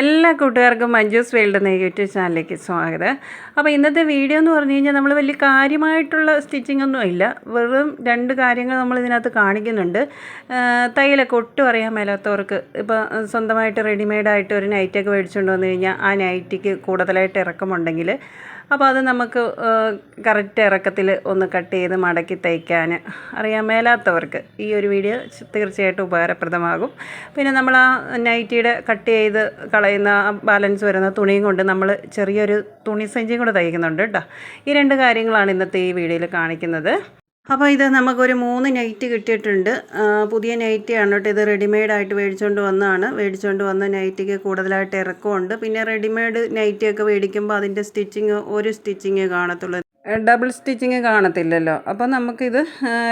എല്ലാ കൂട്ടുകാർക്കും മഞ്ജൂസ് വേൾഡ് എന്ന യൂട്യൂബ് ചാനലിലേക്ക് സ്വാഗതം. അപ്പോൾ ഇന്നത്തെ വീഡിയോ എന്ന് പറഞ്ഞു കഴിഞ്ഞാൽ നമ്മൾ വലിയ കാര്യമായിട്ടുള്ള സ്റ്റിച്ചിങ് ഒന്നും ഇല്ല. വെറും രണ്ട് കാര്യങ്ങൾ നമ്മൾ ഇതിനകത്ത് കാണിക്കുന്നുണ്ട്. തയ്യലൊക്കെ ഒട്ടും അറിയാൻ മേലാത്തവർക്ക് ഇപ്പോൾ സ്വന്തമായിട്ട് റെഡിമെയ്ഡായിട്ട് ഒരു നൈറ്റൊക്കെ മേടിച്ചുകൊണ്ട് വന്നു കഴിഞ്ഞാൽ ആ നൈറ്റിക്ക് കൂടുതലായിട്ട് ഇറക്കമുണ്ടെങ്കിൽ അപ്പോൾ അത് നമുക്ക് കറക്റ്റ് ഇറക്കത്തിൽ ഒന്ന് കട്ട് ചെയ്ത് മടക്കി തയ്ക്കാൻ അറിയാൻ മേലാത്തവർക്ക്. ഈ ഒരു വീഡിയോ തീർച്ചയായിട്ടും ഉപകാരപ്രദമാകും. പിന്നെ നമ്മൾ ആ നൈറ്റിയുടെ കട്ട് ചെയ്ത് കളയുന്ന ബാലൻസ് വരുന്ന തുണിയും കൊണ്ട് നമ്മൾ ചെറിയൊരു തുണി സഞ്ചിയും കൂടെ തയ്ക്കുന്നുണ്ട് കേട്ടോ. ഈ രണ്ട് കാര്യങ്ങളാണ് ഇന്നത്തെ ഈ വീഡിയോയിൽ കാണിക്കുന്നത്. അപ്പോൾ ഇത് നമുക്കൊരു മൂന്ന് നൈറ്റ് കിട്ടിയിട്ടുണ്ട്. പുതിയ നൈറ്റിയാണ് കേട്ടോ ഇത് റെഡിമെയ്ഡായിട്ട് മേടിച്ചുകൊണ്ട് വന്നതാണ്. മേടിച്ചുകൊണ്ട് വന്ന നൈറ്റിക്ക് കൂടുതലായിട്ട് ഇറക്കമുണ്ട്. പിന്നെ റെഡിമെയ്ഡ് നൈറ്റിയൊക്കെ മേടിക്കുമ്പോൾ അതിന്റെ സ്റ്റിച്ചിങ് ഒരു സ്റ്റിച്ചിങ് കാണത്തുള്ളൂ. ഡബിൾ സ്റ്റിച്ചിങ് കാണത്തില്ലല്ലോ. അപ്പോൾ നമുക്കിത്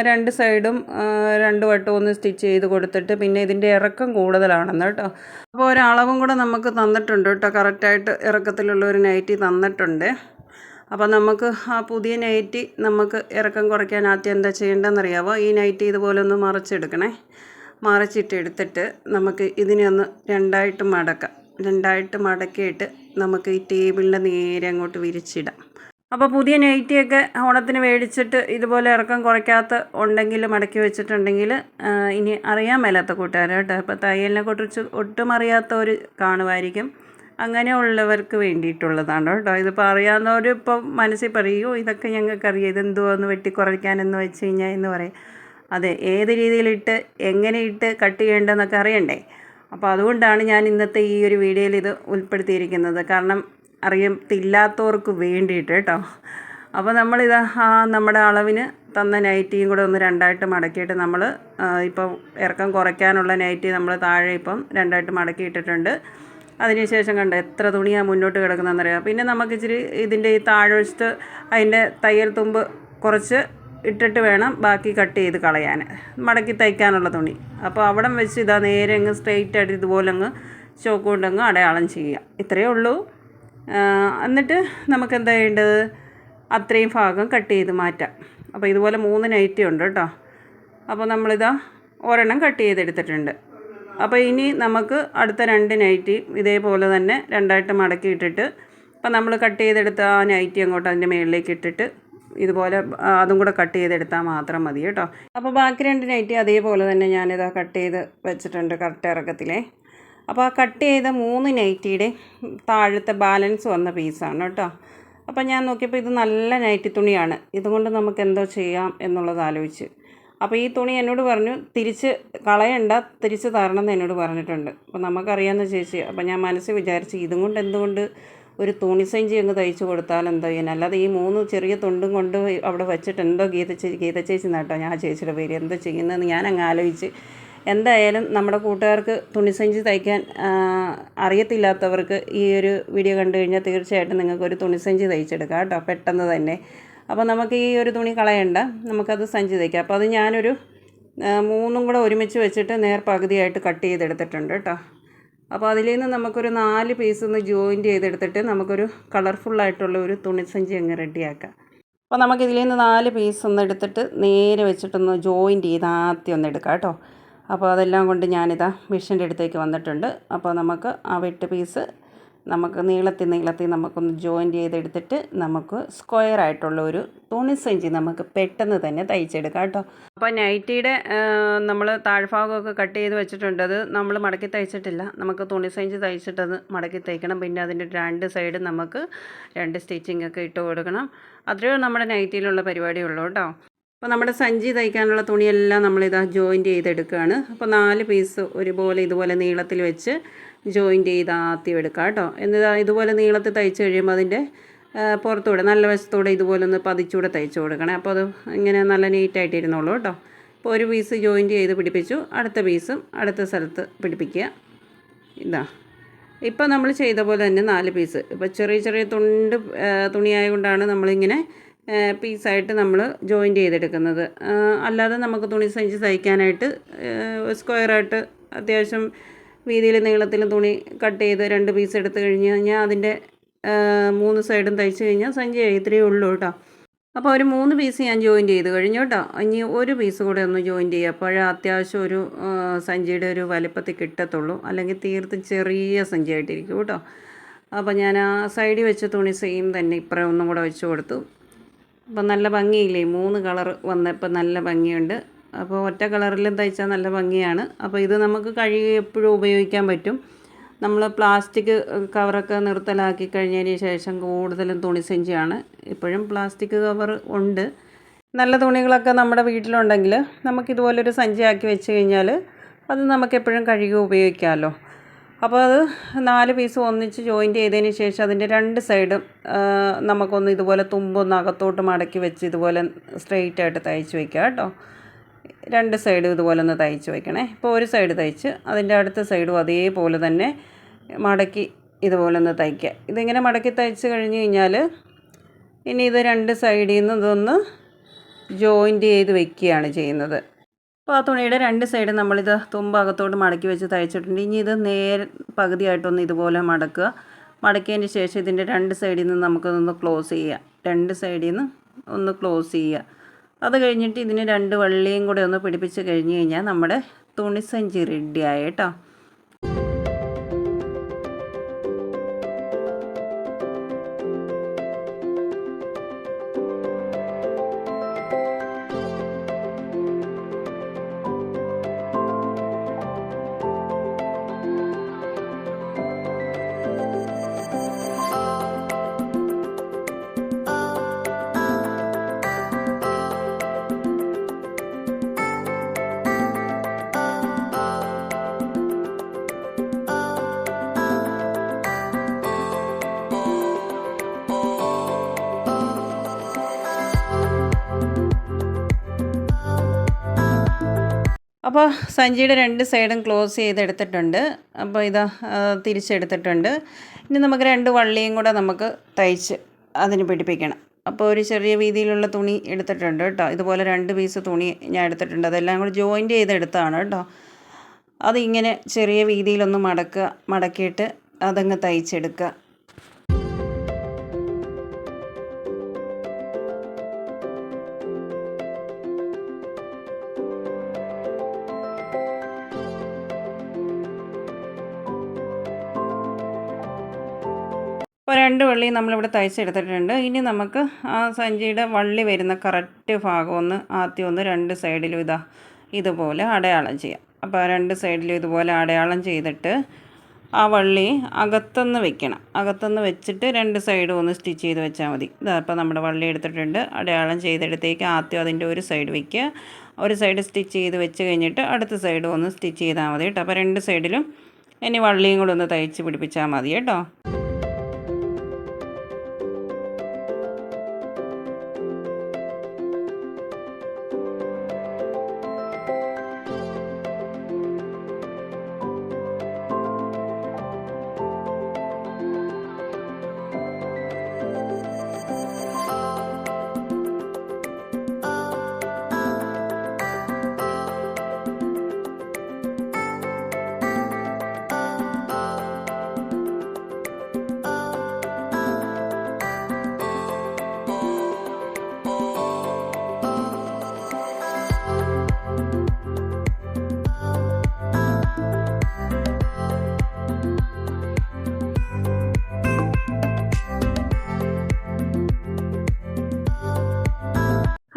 രണ്ട് സൈഡും രണ്ട് വട്ടം ഒന്ന് സ്റ്റിച്ച് ചെയ്ത് കൊടുത്തിട്ട് പിന്നെ ഇതിന്റെ ഇറക്കം കൂടുതലാണെന്ന് കേട്ടോ. അപ്പോൾ ഒരളവും കൂടെ നമുക്ക് തന്നിട്ടുണ്ട് കേട്ടോ. കറക്റ്റായിട്ട് ഇറക്കത്തിലുള്ള ഒരു നൈറ്റി തന്നിട്ടുണ്ട്. അപ്പോൾ നമുക്ക് ആ പുതിയ നൈറ്റി നമുക്ക് ഇറക്കം കുറയ്ക്കാൻ ആദ്യം എന്താ ചെയ്യേണ്ടതെന്നറിയാമോ ഈ നൈറ്റി ഇതുപോലെ ഒന്ന് മറിച്ചെടുക്കണേ. മറിച്ചിട്ട് എടുത്തിട്ട് നമുക്ക് ഇതിനെ ഒന്ന് രണ്ടായിട്ട് മടക്കാം. രണ്ടായിട്ട് മടക്കിയിട്ട് നമുക്ക് ഈ ടേബിളിന്റെ നേരെ അങ്ങോട്ട് വിരിച്ചിടാം. അപ്പോൾ പുതിയ നൈറ്റിയൊക്കെ ഓണത്തിന് മേടിച്ചിട്ട് ഇതുപോലെ ഇറക്കം കുറയ്ക്കാത്ത ഉണ്ടെങ്കിൽ മടക്കി വെച്ചിട്ടുണ്ടെങ്കിൽ ഇനി അറിയാൻ മേലാത്ത കൂട്ടുകാരോട്ടോ കേട്ടോ. ഇപ്പോൾ തയ്യലിനെ കുറിച്ച് ഒട്ടും അറിയാത്തവർ കാണുമായിരിക്കും. അങ്ങനെയുള്ളവർക്ക് വേണ്ടിയിട്ടുള്ളതാണ് കേട്ടോ. ഇതിപ്പോൾ അറിയാവുന്നവർ ഇപ്പോൾ മനസ്സിൽ പറയൂ ഇതൊക്കെ ഞങ്ങൾക്കറിയാം. ഇതെന്തുവാന്ന് വെട്ടിക്കുറയ്ക്കാനെന്ന് വെച്ച് കഴിഞ്ഞാൽ എന്ന് പറയും. അതെ ഏത് രീതിയിലിട്ട് എങ്ങനെ ഇട്ട് കട്ട് ചെയ്യേണ്ടതെന്നൊക്കെ അറിയണ്ടേ? അപ്പോൾ അതുകൊണ്ടാണ് ഞാൻ ഇന്നത്തെ ഈ ഒരു വീഡിയോയിൽ ഇത് ഉൾപ്പെടുത്തിയിരിക്കുന്നത്. കാരണം അറിയത്തില്ലാത്തവർക്ക് വേണ്ടിയിട്ട് കേട്ടോ. അപ്പോൾ നമ്മളിത് ആ നമ്മുടെ അളവിന് തന്ന നൈറ്റിയും കൂടെ ഒന്ന് രണ്ടായിട്ട് മടക്കിയിട്ട് നമ്മൾ ഇപ്പോൾ ഇറക്കം കുറയ്ക്കാനുള്ള നൈറ്റി നമ്മൾ താഴെ ഇപ്പം രണ്ടായിട്ട് മടക്കി ഇട്ടിട്ടുണ്ട് അതിനുശേഷം കണ്ട എത്ര തുണിയാണ് മുന്നോട്ട് കിടക്കുന്നതെന്നറിയാം. പിന്നെ നമുക്ക് ഇച്ചിരി ഇതിന്റെ ഈ താഴ്വശത്ത് അതിന്റെ തയ്യൽ തുമ്പ് കുറച്ച് ഇട്ടിട്ട് വേണം ബാക്കി കട്ട് ചെയ്ത് കളയാൻ. മടക്കി തയ്ക്കാനുള്ള തുണി. അപ്പോൾ അവിടം വെച്ച് ഇതാ നേരെ അങ്ങ് സ്ട്രെയിറ്റ് ആയിട്ട് ഇതുപോലെ അങ്ങ് ചോക്ക് കൊണ്ടങ്ങ് അടയാളം ചെയ്യുക. ഇത്രയേ ഉള്ളൂ. എന്നിട്ട് നമുക്ക് എന്താ ചെയ്യേണ്ടത്? അത്രയും ഭാഗം കട്ട് ചെയ്ത് മാറ്റാം. അപ്പോൾ ഇതുപോലെ മൂന്ന് നൈറ്റി ഉണ്ട് കേട്ടോ. അപ്പോൾ നമ്മളിതാ ഒരെണ്ണം കട്ട് ചെയ്തെടുത്തിട്ടുണ്ട്. അപ്പോൾ ഇനി നമുക്ക് അടുത്ത രണ്ട് നൈറ്റി ഇതേപോലെ തന്നെ രണ്ടായിട്ട് മടക്കി ഇട്ടിട്ട് അപ്പോൾ നമ്മൾ കട്ട് ചെയ്തെടുത്ത ആ നൈറ്റി അങ്ങോട്ട് അതിന്റെ മുകളിലേക്ക് ഇട്ടിട്ട് ഇതുപോലെ അതും കൂടെ കട്ട് ചെയ്തെടുത്താൽ മാത്രം മതി കേട്ടോ. അപ്പോൾ ബാക്കി രണ്ട് നൈറ്റി അതേപോലെ തന്നെ ഞാനിതാ കട്ട് ചെയ്ത് വെച്ചിട്ടുണ്ട് കറക്റ്റ് ഇറക്കത്തിലേ. അപ്പോൾ ആ കട്ട് ചെയ്ത മൂന്ന് നൈറ്റിയുടെ താഴത്തെ ബാലൻസ് വന്ന പീസാണ് കേട്ടോ. അപ്പോൾ ഞാൻ നോക്കിയപ്പോൾ ഇത് നല്ല നൈറ്റി തുണിയാണ്. ഇതുകൊണ്ട് നമുക്ക് എന്തോ ചെയ്യാം എന്നുള്ളത് ആലോചിച്ച്. അപ്പോൾ ഈ തുണി എന്നോട് പറഞ്ഞു തിരിച്ച് കളയണ്ട തിരിച്ച് തരണം എന്ന് എന്നോട് പറഞ്ഞിട്ടുണ്ട്. അപ്പോൾ നമുക്കറിയാമെന്ന് ചേച്ചി അപ്പോൾ ഞാൻ മനസ്സിൽ വിചാരിച്ച് ഇതും കൊണ്ട് എന്തുകൊണ്ട് ഒരു തുണി സഞ്ചി അങ്ങ് തയ്ച്ച് കൊടുത്താൽ എന്തോ ചെയ്യാൻ? അല്ലാതെ ഈ മൂന്ന് ചെറിയ തുണ്ടും കൊണ്ട് അവിടെ വെച്ചിട്ട് എന്തോ ഗീത ചേച്ചി ഗീത ചേച്ചി എന്നാട്ടോ ഞാൻ ചേച്ചിയുടെ പേര് എന്തോ ചെയ്യുന്നതെന്ന് ഞാൻ അങ്ങ് ആലോചിച്ച്. എന്തായാലും നമ്മുടെ കൂട്ടുകാർക്ക് തുണിസഞ്ചി തയ്ക്കാൻ ആ, അറിയത്തില്ലാത്തവർക്ക് ഈ ഒരു വീഡിയോ കണ്ടു കഴിഞ്ഞാൽ തീർച്ചയായിട്ടും നിങ്ങൾക്ക് ഒരു തുണിസഞ്ചി തയ്ച്ചെടുക്കാം കേട്ടോ പെട്ടെന്ന് തന്നെ. അപ്പോൾ നമുക്ക് ഈ ഒരു തുണി കളയണ്ട. നമുക്കത് സഞ്ചി തയ്ക്കാം അപ്പോൾ അത് ഞാനൊരു മൂന്നും കൂടെ ഒരുമിച്ച് വെച്ചിട്ട് നേർ പകുതിയായിട്ട് കട്ട് ചെയ്തെടുത്തിട്ടുണ്ട് കേട്ടോ. അപ്പോൾ അതിൽ നിന്ന് നമുക്കൊരു നാല് പീസ് ഒന്ന് ജോയിന്റ് ചെയ്തെടുത്തിട്ട് നമുക്കൊരു കളർഫുള്ളായിട്ടുള്ള ഒരു തുണിസഞ്ചി അങ്ങ് റെഡിയാക്കാം. അപ്പോൾ നമുക്ക് ഇതിൽ നിന്ന് നാല് പീസ് ഒന്ന് എടുത്തിട്ട് നേരെ വെച്ചിട്ടൊന്ന് ജോയിന്റ് ചെയ്ത് ആദ്യം ഒന്ന് എടുക്കാം കേട്ടോ. അപ്പോൾ അതെല്ലാം കൊണ്ട് ഞാനിതാ മിഷീന്റെ അടുത്തേക്ക് വന്നിട്ടുണ്ട്. അപ്പോൾ നമുക്ക് ആ വെട്ട് പീസ് നമുക്ക് നീളത്തിൽ നീളത്തിൽ നമുക്കൊന്ന് ജോയിന്റ് ചെയ്തെടുത്തിട്ട് നമുക്ക് സ്ക്വയർ ആയിട്ടുള്ള ഒരു തുണി സഞ്ചി നമുക്ക് പെട്ടെന്ന് തന്നെ തയ്ച്ചെടുക്കാം കേട്ടോ. അപ്പോൾ നൈറ്റിയുടെ നമ്മൾ താഴ്ഭാഗമൊക്കെ കട്ട് ചെയ്ത് വെച്ചിട്ടുണ്ട്. അത് നമ്മൾ മടക്കി തയ്ച്ചിട്ടില്ല. നമുക്ക് തുണി സഞ്ചി തയ്ച്ചിട്ടത് മടക്കി തയ്ക്കണം. പിന്നെ അതിന്റെ രണ്ട് സൈഡ് നമുക്ക് രണ്ട് സ്റ്റിച്ചിങ് ഒക്കെ ഇട്ട് കൊടുക്കണം. അത്രയേ നമ്മുടെ നൈറ്റിയിലുള്ള പരിപാടി ഉള്ളൂ കേട്ടോ. അപ്പോൾ നമ്മുടെ സഞ്ചി തയ്ക്കാനുള്ള തുണിയെല്ലാം നമ്മളിതാ ജോയിന്റ് ചെയ്തെടുക്കുകയാണ് അപ്പോൾ നാല് പീസ് ഒരുപോലെ ഇതുപോലെ നീളത്തിൽ വെച്ച് ജോയിന്റ് ചെയ്ത് ആദ്യം എടുക്കുക കേട്ടോ. എന്നിതാ ഇതുപോലെ നീളത്തിൽ തയ്ച്ച് കഴിയുമ്പോൾ അതിന്റെ പുറത്തൂടെ നല്ല വശത്തൂടെ ഇതുപോലെ ഒന്ന് പതിച്ചൂടെ തയ്ച്ച് കൊടുക്കണേ. അപ്പോൾ അത് ഇങ്ങനെ നല്ല നീറ്റായിട്ട് ഇരുന്നോളൂ കേട്ടോ. അപ്പോൾ ഒരു പീസ് ജോയിന്റ് ചെയ്ത് പിടിപ്പിച്ചു. അടുത്ത പീസും അടുത്ത സ്ഥലത്ത് പിടിപ്പിക്കുക. ഇതാ. ഇപ്പോൾ നമ്മൾ ചെയ്ത പോലെ തന്നെ നാല് പീസ് ഇപ്പോൾ ചെറിയ ചെറിയ തുണ്ട് തുണിയായതുകൊണ്ടാണ് നമ്മളിങ്ങനെ പീസായിട്ട് നമ്മൾ ജോയിന്റ് ചെയ്തെടുക്കുന്നത്. അല്ലാതെ നമുക്ക് തുണി സഞ്ചി തയ്ക്കാനായിട്ട് സ്ക്വയറായിട്ട് അത്യാവശ്യം വീതിയിൽ നീളത്തിൽ തുണി കട്ട് ചെയ്ത് രണ്ട് പീസ് എടുത്ത് കഴിഞ്ഞ് കഴിഞ്ഞാൽ അതിന്റെ മൂന്ന് സൈഡും തയ്ച്ച് കഴിഞ്ഞാൽ സഞ്ചി ഇത്രയേ ഉള്ളൂ കേട്ടോ. അപ്പോൾ ഒരു മൂന്ന് പീസ് ഞാൻ ജോയിൻ ചെയ്ത് കഴിഞ്ഞു കേട്ടോ. ഇനി ഒരു പീസ് കൂടെ ഒന്ന് ജോയിൻ ചെയ്യുക അപ്പോഴേ അത്യാവശ്യം ഒരു സഞ്ചിയുടെ ഒരു വലിപ്പത്തിൽ കിട്ടത്തുള്ളൂ. അല്ലെങ്കിൽ തീർത്തും ചെറിയ സഞ്ചി സഞ്ചിയായിട്ടിരിക്കും കേട്ടോ. അപ്പോൾ ഞാൻ ആ സൈഡിൽ വെച്ച തുണി സെയിം തന്നെ ഇപ്പറേ ഒന്നും കൂടെ വെച്ച് കൊടുത്തു. അപ്പം നല്ല ഭംഗിയില്ലേ? മൂന്ന് കളർ വന്നപ്പോൾ നല്ല ഭംഗിയുണ്ട്. അപ്പോൾ ഒറ്റ കളറിലും തയ്ച്ചാൽ നല്ല ഭംഗിയാണ്. അപ്പോൾ ഇത് നമുക്ക് കഴുകി എപ്പോഴും ഉപയോഗിക്കാൻ പറ്റും. നമ്മൾ പ്ലാസ്റ്റിക് കവറൊക്കെ നിർത്തലാക്കി കഴിഞ്ഞതിന് ശേഷം കൂടുതലും തുണി സഞ്ചിയാണ്. ഇപ്പോഴും പ്ലാസ്റ്റിക് കവർ ഉണ്ട്. നല്ല തുണികളൊക്കെ നമ്മുടെ വീട്ടിലുണ്ടെങ്കിൽ നമുക്കിതുപോലൊരു സഞ്ചിയാക്കി വെച്ച് കഴിഞ്ഞാൽ അത് നമുക്ക് എപ്പോഴും കഴുകി ഉപയോഗിക്കാമല്ലോ. അപ്പോൾ അത് നാല് പീസ് ഒന്നിച്ച് ജോയിന്റ് ചെയ്തതിന് ശേഷം അതിന്റെ രണ്ട് സൈഡും നമുക്കൊന്ന് ഇതുപോലെ തുമ്പൊന്ന് അകത്തോട്ട് മടക്കി വെച്ച് ഇതുപോലെ സ്ട്രെയിറ്റ് ആയിട്ട് തയ്ച്ച് വയ്ക്കാം കേട്ടോ. രണ്ട് സൈഡും ഇതുപോലെ ഒന്ന് തയ്ച്ച് വയ്ക്കണേ ഇപ്പോൾ ഒരു സൈഡ് തയ്ച്ച് അതിന്റെ അടുത്ത സൈഡും അതേപോലെ തന്നെ മടക്കി ഇതുപോലെ ഒന്ന് തയ്ക്കുക. ഇതിങ്ങനെ മടക്കി തയ്ച്ച് കഴിഞ്ഞ് കഴിഞ്ഞാൽ ഇനി ഇത് രണ്ട് സൈഡിൽ നിന്ന് ഇതൊന്ന് ജോയിന്റ് ചെയ്ത് വെക്കുകയാണ് ചെയ്യുന്നത്. അപ്പോൾ ആ തുണിയുടെ രണ്ട് സൈഡും നമ്മളിത് തുമ്പകത്തോട്ട് മടക്കി വെച്ച് തയ്ച്ചിട്ടുണ്ട്. ഇനി ഇത് നേരെ പകുതിയായിട്ടൊന്ന് ഇതുപോലെ മടക്കുക. മടക്കിയതിന് ശേഷം ഇതിന്റെ രണ്ട് സൈഡിൽ നിന്ന് നമുക്കൊന്ന് ക്ലോസ് ചെയ്യാം. രണ്ട് സൈഡിൽ നിന്ന് ഒന്ന് ക്ലോസ് ചെയ്യുക അത് കഴിഞ്ഞിട്ട് ഇതിന് രണ്ട് വള്ളിയും കൂടെ ഒന്ന് പിടിപ്പിച്ച് കഴിഞ്ഞ് കഴിഞ്ഞാൽ നമ്മുടെ തുണിസഞ്ചി റെഡിയായി കേട്ടോ. അപ്പോൾ സഞ്ചിയുടെ രണ്ട് സൈഡും ക്ലോസ് ചെയ്തെടുത്തിട്ടുണ്ട്. അപ്പോൾ ഇതാ തിരിച്ചെടുത്തിട്ടുണ്ട്. ഇനി നമുക്ക് രണ്ട് വള്ളിയും കൂടെ നമുക്ക് തയ്ച്ച് അതിന് പിടിപ്പിക്കണം. അപ്പോൾ ഒരു ചെറിയ വീതിയിലുള്ള തുണി എടുത്തിട്ടുണ്ട് കേട്ടോ. ഇതുപോലെ രണ്ട് പീസ് തുണി ഞാൻ എടുത്തിട്ടുണ്ട്. അതെല്ലാം കൂടി ജോയിന്റ് ചെയ്തെടുത്താണ് കേട്ടോ. അതിങ്ങനെ ചെറിയ വീതിയിലൊന്ന് മടക്കുക മടക്കിയിട്ട് അതങ്ങ് തയ്ച്ചെടുക്കുക. രണ്ട് വള്ളി നമ്മളിവിടെ തയ്ച്ചെടുത്തിട്ടുണ്ട്. ഇനി നമുക്ക് ആ സഞ്ചിയുടെ വള്ളി വരുന്ന കറക്റ്റ് ഭാഗം ഒന്ന് ആദ്യം ഒന്ന് രണ്ട് സൈഡിലും ഇതാ ഇതുപോലെ അടയാളം ചെയ്യാം. അപ്പോൾ രണ്ട് സൈഡിലും ഇതുപോലെ അടയാളം ചെയ്തിട്ട് ആ വള്ളി അകത്തുനിന്ന് വെക്കണം. അകത്തുനിന്ന് വെച്ചിട്ട് രണ്ട് സൈഡും ഒന്ന് സ്റ്റിച്ച് ചെയ്ത് വെച്ചാൽ മതി. ഇതാ ഇപ്പോൾ നമ്മുടെ വള്ളി എടുത്തിട്ടുണ്ട്. അടയാളം ചെയ്തെടുത്തേക്ക് ആദ്യം അതിന്റെ ഒരു സൈഡ് വയ്ക്കുക ഒരു സൈഡ് സ്റ്റിച്ച് ചെയ്ത് വെച്ച് കഴിഞ്ഞിട്ട് അടുത്ത സൈഡ് ഒന്ന് സ്റ്റിച്ച് ചെയ്താൽ മതി കേട്ടോ. അപ്പോൾ രണ്ട് സൈഡിലും ഇനി വള്ളിയും കൂടെ ഒന്ന് തയ്ച്ച് പിടിപ്പിച്ചാൽ മതി കേട്ടോ.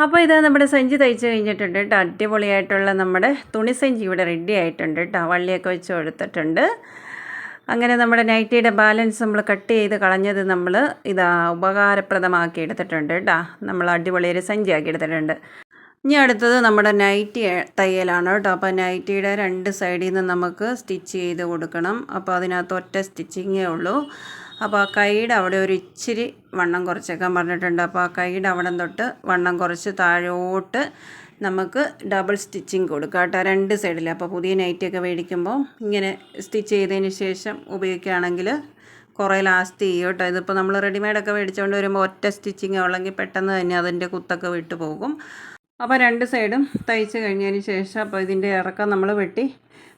അപ്പോൾ ഇത് നമ്മുടെ സഞ്ചി തയ്ച്ചു കഴിഞ്ഞിട്ടുണ്ട് കേട്ടോ. അടിപൊളിയായിട്ടുള്ള നമ്മുടെ തുണി സഞ്ചി ഇവിടെ റെഡി ആയിട്ടുണ്ട് കേട്ടോ. വള്ളിയൊക്കെ വെച്ച് കൊടുത്തിട്ടുണ്ട്. അങ്ങനെ നമ്മുടെ നൈറ്റിയുടെ ബാലൻസ് നമ്മൾ കട്ട് ചെയ്ത് കളഞ്ഞത് നമ്മൾ ഇതാ ഉപകാരപ്രദമാക്കി എടുത്തിട്ടുണ്ട് കേട്ടോ. നമ്മൾ അടിപൊളി ഒരു സഞ്ചിയാക്കി എടുത്തിട്ടുണ്ട്. ഇനി അടുത്തത് നമ്മുടെ നൈറ്റി തയ്യലാണ് കേട്ടോ. അപ്പോൾ നൈറ്റിയുടെ രണ്ട് സൈഡിൽ നിന്ന് നമുക്ക് സ്റ്റിച്ച് ചെയ്ത് കൊടുക്കണം. അപ്പോൾ അതിനകത്ത് ഒറ്റ സ്റ്റിച്ചിങ്ങേ ഉള്ളൂ. അപ്പോൾ ആ കൈയുടെ അവിടെ ഒരു ഇച്ചിരി വണ്ണം കുറച്ചേക്കാൻ പറഞ്ഞിട്ടുണ്ട്. അപ്പോൾ ആ കൈയുടെ അവിടെ തൊട്ട് വണ്ണം കുറച്ച് താഴോട്ട് നമുക്ക് ഡബിൾ സ്റ്റിച്ചിങ് കൊടുക്കുക കേട്ടോ രണ്ട് സൈഡിൽ അപ്പോൾ പുതിയ നൈറ്റിയൊക്കെ മേടിക്കുമ്പോൾ ഇങ്ങനെ സ്റ്റിച്ച് ചെയ്തതിന് ശേഷം ഉപയോഗിക്കുകയാണെങ്കിൽ കുറേ ലാസ്റ്റ് ചെയ്യും കേട്ടോ. ഇതിപ്പോൾ നമ്മൾ റെഡിമെയ്ഡൊക്കെ മേടിച്ചുകൊണ്ട് വരുമ്പോൾ ഒറ്റ സ്റ്റിച്ചിങ് ഉള്ളെങ്കിൽ പെട്ടെന്ന് തന്നെ അതിന്റെ കുത്തൊക്കെ വിട്ടു പോകും. അപ്പോൾ രണ്ട് സൈഡും തയ്ച്ച് കഴിഞ്ഞതിന് ശേഷം അപ്പോൾ ഇതിന്റെ ഇറക്കം നമ്മൾ വെട്ടി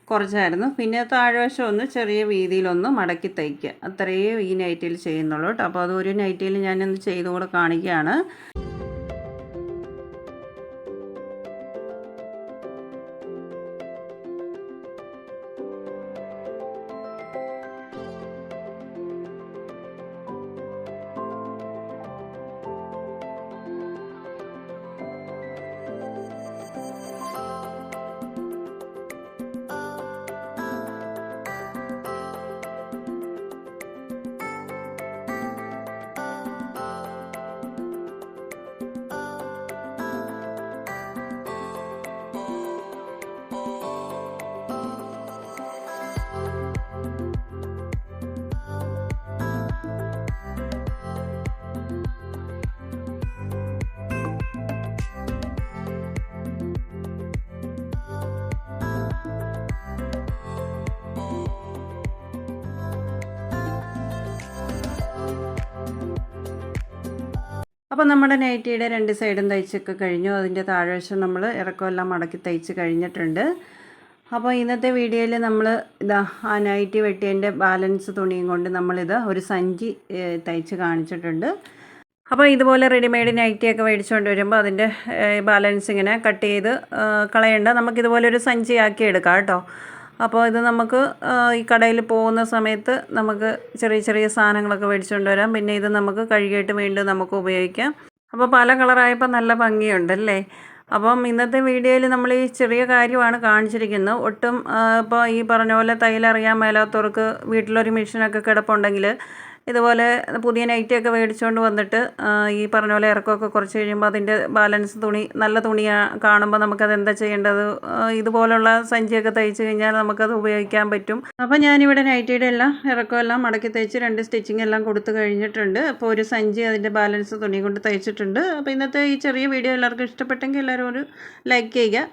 കുറച്ചായിരുന്നു. പിന്നെ താഴ്വശം ഒന്ന് ചെറിയ വീതിയിലൊന്ന് മടക്കി തയ്ക്കുക. അത്രയേ ഈ നൈറ്റിൽ ചെയ്യുന്നുള്ളൂ കേട്ടോ. അപ്പോൾ അത് ഒരു നൈറ്റിൽ ഞാനൊന്ന് ചെയ്തുകൂടെ കാണിക്കുകയാണ്. അപ്പോൾ നമ്മുടെ നൈറ്റിയുടെ രണ്ട് സൈഡും തയ്ച്ചൊക്കെ കഴിഞ്ഞു. അതിന്റെ താഴ്വശം നമ്മൾ ഇറക്കമെല്ലാം മടക്കി തയ്ച്ച് കഴിഞ്ഞിട്ടുണ്ട്. അപ്പോൾ ഇന്നത്തെ വീഡിയോയിൽ നമ്മൾ ഇതാ ആ നൈറ്റി വെട്ടിയതിന്റെ ബാലൻസ് തുണിയും കൊണ്ട് നമ്മളിത് ഒരു സഞ്ചി തയ്ച്ച് കാണിച്ചിട്ടുണ്ട്. അപ്പോൾ ഇതുപോലെ റെഡിമെയ്ഡ് നൈറ്റിയൊക്കെ മേടിച്ചുകൊണ്ട് വരുമ്പോൾ അതിന്റെ ബാലൻസ് ഇങ്ങനെ കട്ട് ചെയ്ത് കളയണ്ട. നമുക്കിതുപോലെ ഒരു സഞ്ചിയാക്കി എടുക്കാം കേട്ടോ. അപ്പോൾ ഇത് നമുക്ക് ഈ കടയിൽ പോകുന്ന സമയത്ത് നമുക്ക് ചെറിയ ചെറിയ സാധനങ്ങളൊക്കെ മേടിച്ചുകൊണ്ട് വരാം. പിന്നെ ഇത് നമുക്ക് കഴുകിയിട്ട് വീണ്ടും നമുക്ക് ഉപയോഗിക്കാം. അപ്പോൾ പല കളറായപ്പോൾ നല്ല ഭംഗിയുണ്ടല്ലേ അപ്പം ഇന്നത്തെ വീഡിയോയിൽ നമ്മൾ ഈ ചെറിയ കാര്യമാണ് കാണിച്ചിരിക്കുന്നത്. ഒട്ടും ഇപ്പോൾ ഈ പറഞ്ഞ പോലെ തയ്യലറിയാൻ മേലാത്തവർക്ക് വീട്ടിലൊരു മെഷീനൊക്കെ കിടപ്പുണ്ടെങ്കിൽ ഇതുപോലെ പുതിയ നൈറ്റിയൊക്കെ മേടിച്ചുകൊണ്ട് വന്നിട്ട് ഈ പറഞ്ഞ പോലെ ഇറക്കമൊക്കെ കുറച്ച് കഴിയുമ്പോൾ അതിന്റെ ബാലൻസ് തുണി നല്ല തുണി കാണുമ്പോൾ നമുക്കത് എന്താ ചെയ്യേണ്ടത്? ഇതുപോലുള്ള സഞ്ചിയൊക്കെ തയ്ച്ച് കഴിഞ്ഞാൽ നമുക്കത് ഉപയോഗിക്കാൻ പറ്റും. അപ്പോൾ ഞാനിവിടെ നൈറ്റിയുടെ എല്ലാം ഇറക്കമെല്ലാം മടക്കി തയ്ച്ച് രണ്ട് സ്റ്റിച്ചിങ് എല്ലാം കൊടുത്തു കഴിഞ്ഞിട്ടുണ്ട്. അപ്പോൾ ഒരു സഞ്ചി അതിന്റെ ബാലൻസ് തുണി കൊണ്ട് തയ്ച്ചിട്ടുണ്ട്. അപ്പോൾ ഇന്നത്തെ ഈ ചെറിയ വീഡിയോ എല്ലാവർക്കും ഇഷ്ടപ്പെട്ടെങ്കിൽ എല്ലാവരും ഒരു ലൈക്ക് ചെയ്യുക.